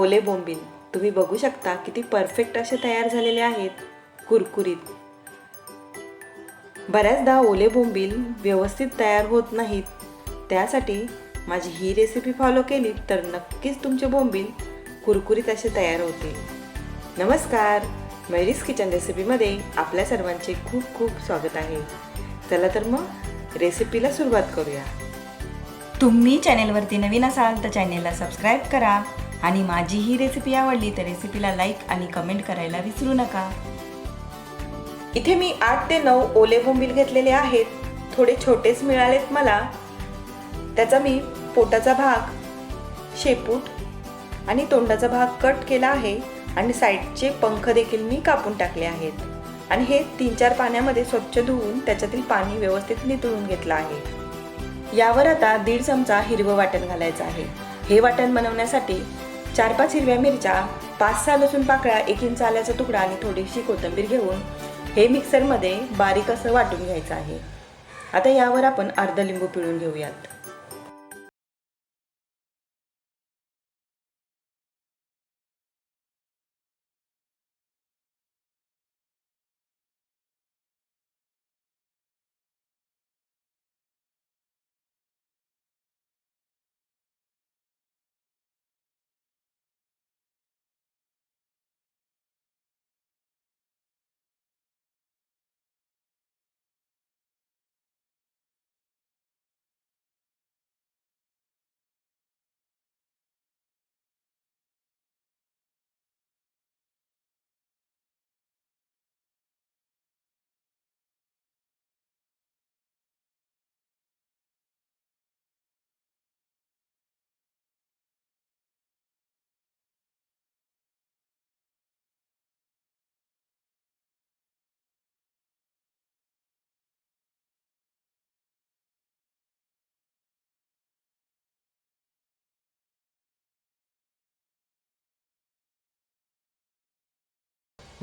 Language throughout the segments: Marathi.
ओले बोंबील. तुम्ही बघू शकता किती परफेक्ट असे तयार झालेले आहेत. कुरकुरीत. बऱ्याचदा ओले बोंबील व्यवस्थित तयार होत नाहीत. त्यासाठी माझी ही रेसिपी फॉलो केली तर नक्कीच तुमचे बोंबील कुरकुरीत असे तयार होतील. नमस्कार. मैरीज किचन रेसिपीमध्ये आपल्या सर्वांचे खूप खूप स्वागत आहे. चला तर मग रेसिपीला सुरुवात करूया. तुम्ही चॅनेलवरती नवीन असाल तर चॅनेलला सबस्क्राईब करा. आणि माझी ही रेसिपी आवडली तर रेसिपीला लाईक आणि कमेंट करायला विसरू नका. इथे मी आठ ते नऊ ओले बोंबील घेतलेले आहेत. थोडे छोटेच मिळालेत मला. त्याचा मी पोटाचा भाग शेपूट आणि तोंडाचा भाग कट केला आहे आणि साईडचे पंख देखील मी कापून टाकले आहेत. आणि हे तीन चार पाण्यामध्ये स्वच्छ धुवून त्याच्यातील पाणी व्यवस्थित नितळून घेतलं आहे. यावर आता दीड चमचा हिरवं वाटण घालायचं आहे. हे वाटण बनवण्यासाठी चार पाच हिरव्या मिरच्या पाच सहा लसूण पाकळ्या एक इंच आल्याचा तुकडा आणि थोडीशी कोथिंबीर घेऊन हे मिक्सरमध्ये बारीक असं वाटून घ्यायचं आहे. आता यावर आपण अर्धा लिंबू पिळून घेऊयात.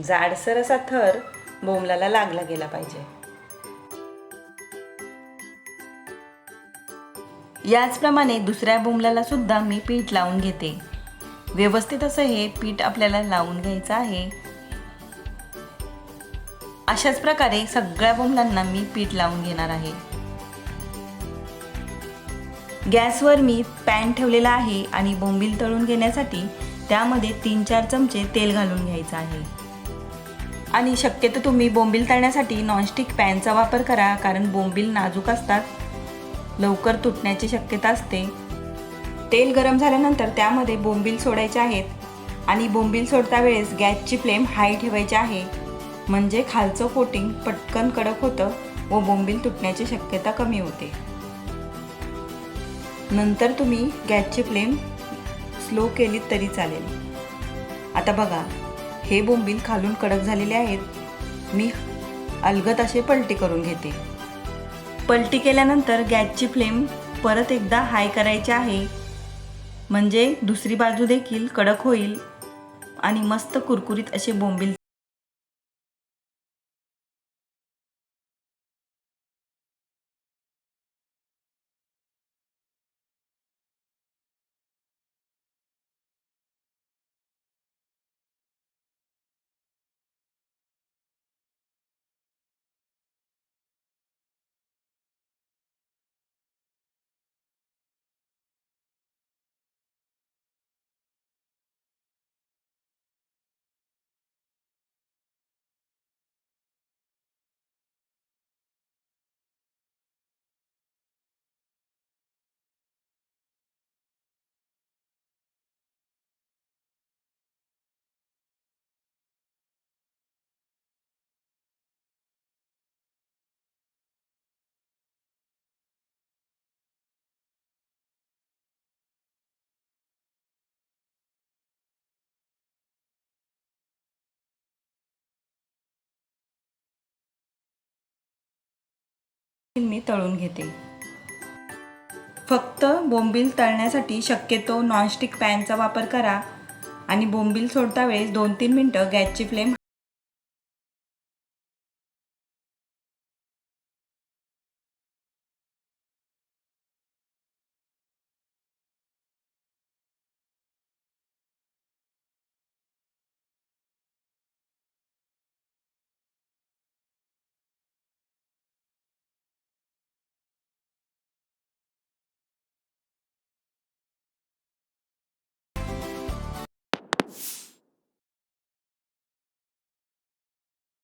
जाडसर असा थर बोंबलाला लागला गेला पाहिजे. याचप्रमाणे दुसऱ्या बोंबलाला सुद्धा मी पीठ लावून घेते. व्यवस्थित असं हे पीठ आपल्याला लावून घ्यायचं आहे. अशाच प्रकारे सगळ्या बोंबलांना मी पीठ लावून घेणार आहे. गॅसवर मी पॅन ठेवलेला आहे आणि बोंबील तळून घेण्यासाठी त्यामध्ये तीन चार चमचे तेल घालून घ्यायचं आहे. आणि शक्यतो तुम्ही बोंबील तळण्यासाठी नॉनस्टिक पॅनचा वापर करा कारण बोंबील नाजूक असतात. लवकर तुटण्याची शक्यता असते. तेल गरम झाल्यानंतर त्यामध्ये बोंबील सोडायचे आहेत आणि बोंबील सोडता वेळेस गॅसची फ्लेम हाय ठेवायची आहे. म्हणजे खालचं कोटिंग पटकन कडक होतं व बोंबील तुटण्याची शक्यता कमी होते. नंतर तुम्ही गॅसची फ्लेम स्लो केली तरी चालेल. आता बघा. हे बोंबील खालून कडक झालेले आहेत. मी अलगत असे पलटी करून घेते. पलटी केल्यानंतर गॅसची फ्लेम परत एकदा हाय करायची आहे. म्हणजे दुसरी बाजू देखील कडक होईल आणि मस्त कुरकुरीत असे बोंबील मी तळून घेते. फक्त बोंबील तळण्यासाठी शक्यतो नॉनस्टिक पॅनचा वापर करा आणि बोंबील सोडता वेळेस दोन तीन मिनटं गॅसची फ्लेम